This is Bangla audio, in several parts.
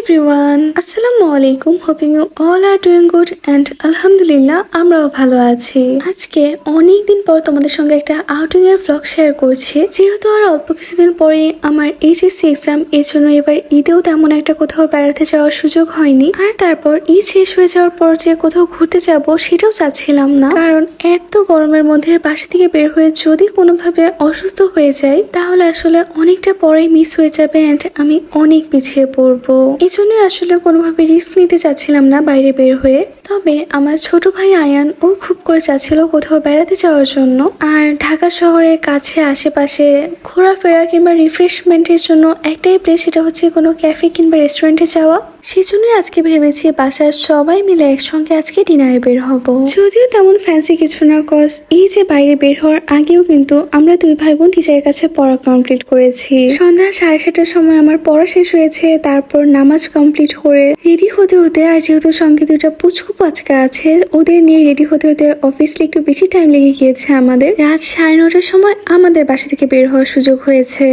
এভরিওয়ান আসসালামু আলাইকুম। Hoping you all are doing good and আলহামদুলিল্লাহ, আমরাও ভালো আছি। আজকে অনেক দিন পর তোমাদের সঙ্গে একটা আউটিং এর ব্লগ শেয়ার করছি। যেহেতু আর অল্প কিছুদিন পরে আমার এইচএসসি এক্সাম এর জন্য এবার ঈদেও তেমন একটা কোথাও বেড়াতে যাওয়ার সুযোগ হয়নি। আর তারপর ঈদ শেষ হয়ে যাওয়ার পর যে কোথাও ঘুরতে যাব, সেটাও চাচ্ছিলাম না। কারণ এত গরমের মধ্যে বাসা থেকে বের হয়ে যদি কোনোভাবে অসুস্থ হয়ে যাই, তাহলে আসলে অনেকটা পরেই মিস হয়ে যাবে অ্যান্ড আমি অনেক পিছিয়ে পড়ব। এই জন্য আসলে কোনোভাবে রিস্ক নিতে চাচ্ছিলাম না বাইরে বের হয়ে। তবে আমার ছোট ভাই আয়ান, ও খুব করে চাচ্ছিল কোথাও বেড়াতে যাওয়ার জন্য। আর ঢাকা শহরের কাছে আশেপাশে ঘোরাফেরা কিংবা রিফ্রেশমেন্টের জন্য একটাই প্লেস সেটা হচ্ছে কোনো ক্যাফে কিংবা রেস্টুরেন্টে যাওয়া। সেই জন্যই আজকে ভেবেছি বাসার সবাই মিলে একসঙ্গে আজকে ডিনারে বের হব। যদিও তেমন ফ্যান্সি কিছু না কজ এই যে বাইরে বের হওয়ার আগেও কিন্তু আমরা দুই ভাই বোন টিচারের কাছে পড়া কমপ্লিট করেছি। সন্ধ্যা সাড়ে সাতটার সময় আমার পড়া শেষ হয়েছে, তারপর নামাজ কমপ্লিট করে রেডি হতে হতে, আর যেহেতু সঙ্গে দুইটা পুচকু পাচকা আছে, ওদের নিয়ে রেডি হতে হতে অফিসলি একটু বেশি টাইম লেগে গিয়েছে আমাদের। রাত সাড়ে নটার সময় আমাদের বাসা থেকে বের হওয়ার সুযোগ হয়েছে।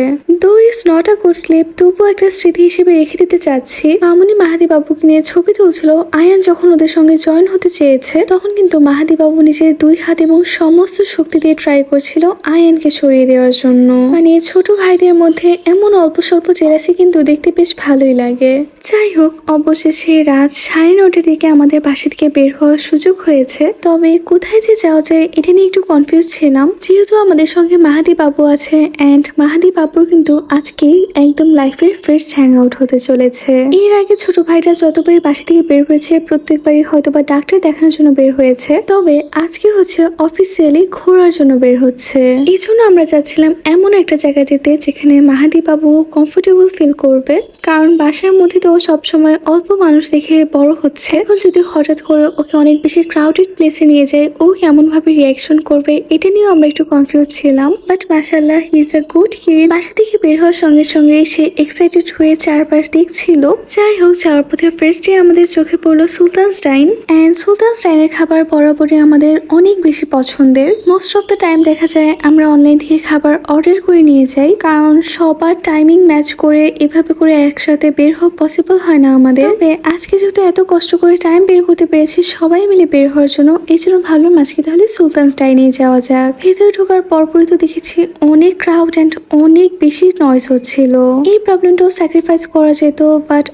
Though is not a good clip তবুও একটা স্মৃতি হিসেবে রেখে দিতে চাচ্ছি। মামুনি মাহাদি বাবুকে নিয়ে ছবি তুলছিল, আয়ান যখন ওদের সঙ্গে জয়েন হতে চেয়েছে, তখন কিন্তু মাহাদি বাবু নিজের দুই হাত এবং সমস্ত শক্তি দিয়ে ট্রাই করছিল আয়ানকে সরিয়ে দেওয়ার জন্য। মানে ছোট ভাইদের মধ্যে এমন অল্প স্বল্প জেলাসি কিন্তু দেখতে বেশ ভালোই লাগে। যাই হোক, অবশেষে রাত সাড়ে নটার দিকে আমাদের বাসা থেকে বের হওয়ার সুযোগ হয়েছে। তবে কোথায় যে যাওয়া যায়, এটা নিয়ে একটু কনফিউজ ছিলাম। যেহেতু আমাদের সঙ্গে মাহাদি বাবু আছে অ্যান্ড মাহাদি বাবুর কিন্তু আজকেই একদম লাইফের ফার্স্ট হ্যাং আউট হতে চলেছে। এর আগে ছোট ভাইটা যতবারই বাসা থেকে বের হয়েছে, প্রত্যেকবারই হয়তো বা ডাক্তার দেখানোর জন্য বের হয়েছে। তবে আজকে হচ্ছে অফিসিয়ালি ঘোরার জন্য বের হচ্ছে। এই জন্য আমরা চাচ্ছিলাম এমন একটা জায়গা যেতে, যেখানে মাহাদি বাবু কমফোর্টেবল ফিল করবে। কারণ বাসার মধ্যে তো সবসময় অল্প মানুষ দেখে বড় হচ্ছে। এখন যদি হঠাৎ করে ওকে অনেক বেশি ক্রাউডেড প্লেসে নিয়ে যায়, ও কেমন ভাবে রিয়াকশন করবে, এটা নিয়েও আমরা একটু কনফিউজ ছিলাম। বাট মাসাল্লাহ he is a good kid বাসা থেকে বের হওয়ার সঙ্গে সঙ্গে সে এক্সাইটেড হয়ে চারপাশ দেখছিল। যাই হোক যাওয়ার পথে ফার্স্ট আমাদের চোখে পড়ল সুলতান স্টাইন অ্যান্ড সুলতান স্টাইনের খাবার বরাবরই আমাদের অনেক বেশি পছন্দের। মোস্ট অফ দ্য টাইম দেখা যায় আমরা অনলাইন থেকে খাবার অর্ডার করে নিয়ে যাই, কারণ সবার টাইমিং ম্যাচ করে এভাবে করে একসাথে বের হওয়া পসিবল হয় না আমাদের। তবে আজকে যেহেতু এত কষ্ট করে টাইম বের করতে পেরেছি, সবাই মিলে বের হওয়ার জন্য এই জন্য ভাবলাম আজকে তাহলে সুলতান স্টাইনে যাওয়া যাক। ভেতরে ঢোকার পরপরই তো দেখেছি অনেক ক্রাউড অ্যান্ড অনেক বেশি নয়েজ হচ্ছিল। এই প্রবলেমটাও স্যাক্রিফাইস করা যেত বাট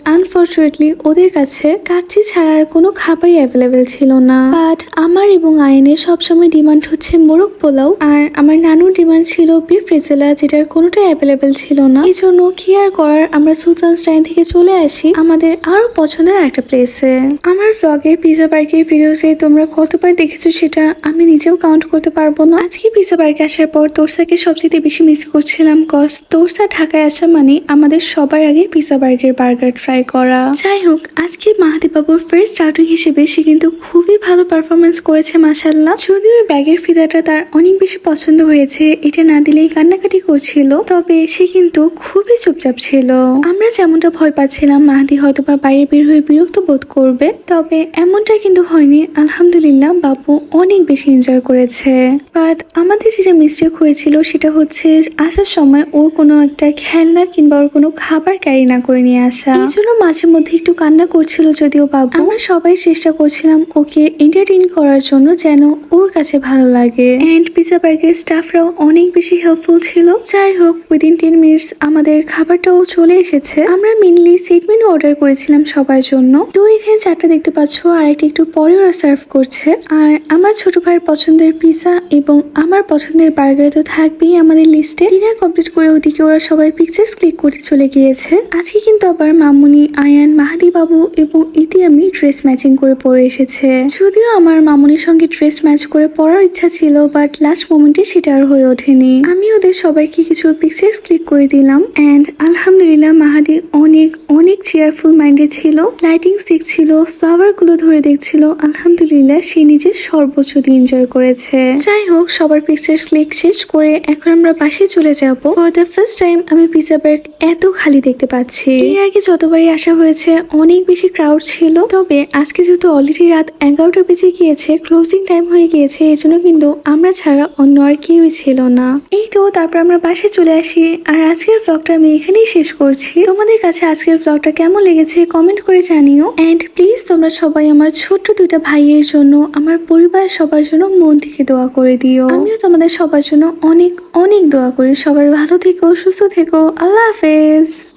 আনফর্চুনেটলি ওদের কাছে কাচ্চি ছাড়া আর কোনো খাবারই অ্যাভেলেবেল ছিল না। বাট আমার এবং আয়নের সবসময় ডিমান্ড হচ্ছে মোরগ পোলাও, আর আমার নানুর ডিমান্ড ছিল বিফ রেজেলা যেটার কোনোটাই অ্যাভেলেবেল ছিল না। এই জন্য কি আর করার, আমরা সুলতান স্টাইন থেকে চলে আসি আমাদের আরও পছন্দের একটা প্লেসে আমার ব্লগে পিজা পার্কের ভিডিওসে তোমরা কতবার দেখেছ সেটা আমি নিজেও কাউন্ট করতে পারব না। আজকে পিজা পার্কে আসার পর তোরসাকে সবচেয়ে বেশি মিস করছিলাম কজ তোরসা ঢাকায় আসা মানে আমাদের সবার আগে পিজা পার্কের বার্গার ট্রাই করা। যাই হোক আজকে মাহাদি বাবুর ফার্স্ট আউটিং হিসেবে সে কিন্তু খুবই ভালো পারফরমেন্স করেছে মাসাল্লাহ যদিও ব্যাগের ফিতাটা তার অনেক বেশি পছন্দ হয়েছে, এটা না দিলেই কান্নাকাটি করছিল। তবে সে কিন্তু খুবই চুপচাপ ছিল। আমরা যেমনটা ভয় পাচ্ছিলাম, মাহাদি হয়তো বা বাইরে বের হয়ে বিরক্ত বোধ করবে। তবে এমনটা কিন্তু হয়নি, আলহামদুলিল্লাহ বাবু অনেক বেশি এনজয় করেছে। বাট আমাদের যেটা মিস্টেক হয়েছিল, সেটা হচ্ছে আসার সময় ওর কোনো একটা খেলনা কিংবা ওর কোনো খাবার ক্যারি না করে নিয়ে আসা। এই জন্য মাঝে মধ্যে একটু কান্না করছিল যদিও বাবু। আমরা সবাই চেষ্টা করছিলাম ওকে এন্টারটেইন করার জন্য যেন ওর কাছে ভালো লাগে। এন্ড পিজা পার্কের স্টাফরাও অনেক বেশি হেল্পফুল ছিল। যাই হোক উইদিন টেন মিনিটস আমাদের খাবারটাও চলে এসেছে। আমরা মেনলি সেট মেনু অর্ডার করেছিলাম সবার জন্য। তো এখানে চারটা দেখতে পাচ্ছ আর একটা একটু পরে ওরা সার্ভ করছে। আর আমার ছোট ভাইয়ের পছন্দের পিজা এবং আমার পছন্দের বার্গার তো থাকবেই আমাদের লিস্টে ডিনার কমপ্লিট করে ওদিকে ওরা সবাই পিকচার্স ক্লিক করতে চলে গিয়েছে। আজকে কিন্তু আবার মামুনি আয়ান মাহাদি বাবু এবং ইতি আমি ড্রেস ম্যাচিং করে পরে এসেছে। যদিও আমার মামুনির সঙ্গে ড্রেস ম্যাচ করে পরার ইচ্ছা ছিল বাট লাস্ট মোমেন্টে সেটা আর হয়ে ওঠেনি। আমি ওদের সবাইকে কিছু পিকচার্স ক্লিক করে দিলাম অ্যান্ড আলহামদুলিল্লাহ মাহাদি অনেক অনেক চেয়ারফুল মাইন্ডে ছিল। লাইটিংস দেখছিল ফ্লাওয়ারগুলো ধরে দেখছিল। আলহামদুলিল্লাহ সে নিজের সর্বোচ্চ দিয়ে এনজয় করেছে। যাই হোক, সবার পিকচার ক্লিক শেষ করে এখন আমরা বাসে চলে যাব। ফর দ্য ফার্স্ট টাইম আমি পিজা বার্গ এত খালি দেখতে পাচ্ছি। এর আগে যতবারই আসা হয়েছে অনেক বেশি ক্রাউড ছিল। তবে আজকে যেহেতু অলরেডি রাত এগারোটা বেজে গিয়েছে ক্লোজিং টাইম হয়ে গিয়েছে, এই জন্য কিন্তু আমরা ছাড়া অন্য আর কেউই ছিল না। এই তো, তারপর আমরা বাসে চলে আসি। আর আজকের ব্লগটা আমি এখানেই শেষ করছি। তোমাদের কাছে আজকের ব্লগটা কেমন লেগেছে কমেন্ট করে জানিও। অ্যান্ড প্লিজ তোমরা সবাই আমার ছোট্ট দুইটা ভাইয়ের জন্য, আমার পরিবার সবার জন্য মন থেকে দোয়া করে দিও। আমিও তোমাদের সবার জন্য অনেক অনেক দোয়া করি। সবাই ভালো থেকো, সুস্থ থেকো। আল্লাহ হাফেজ।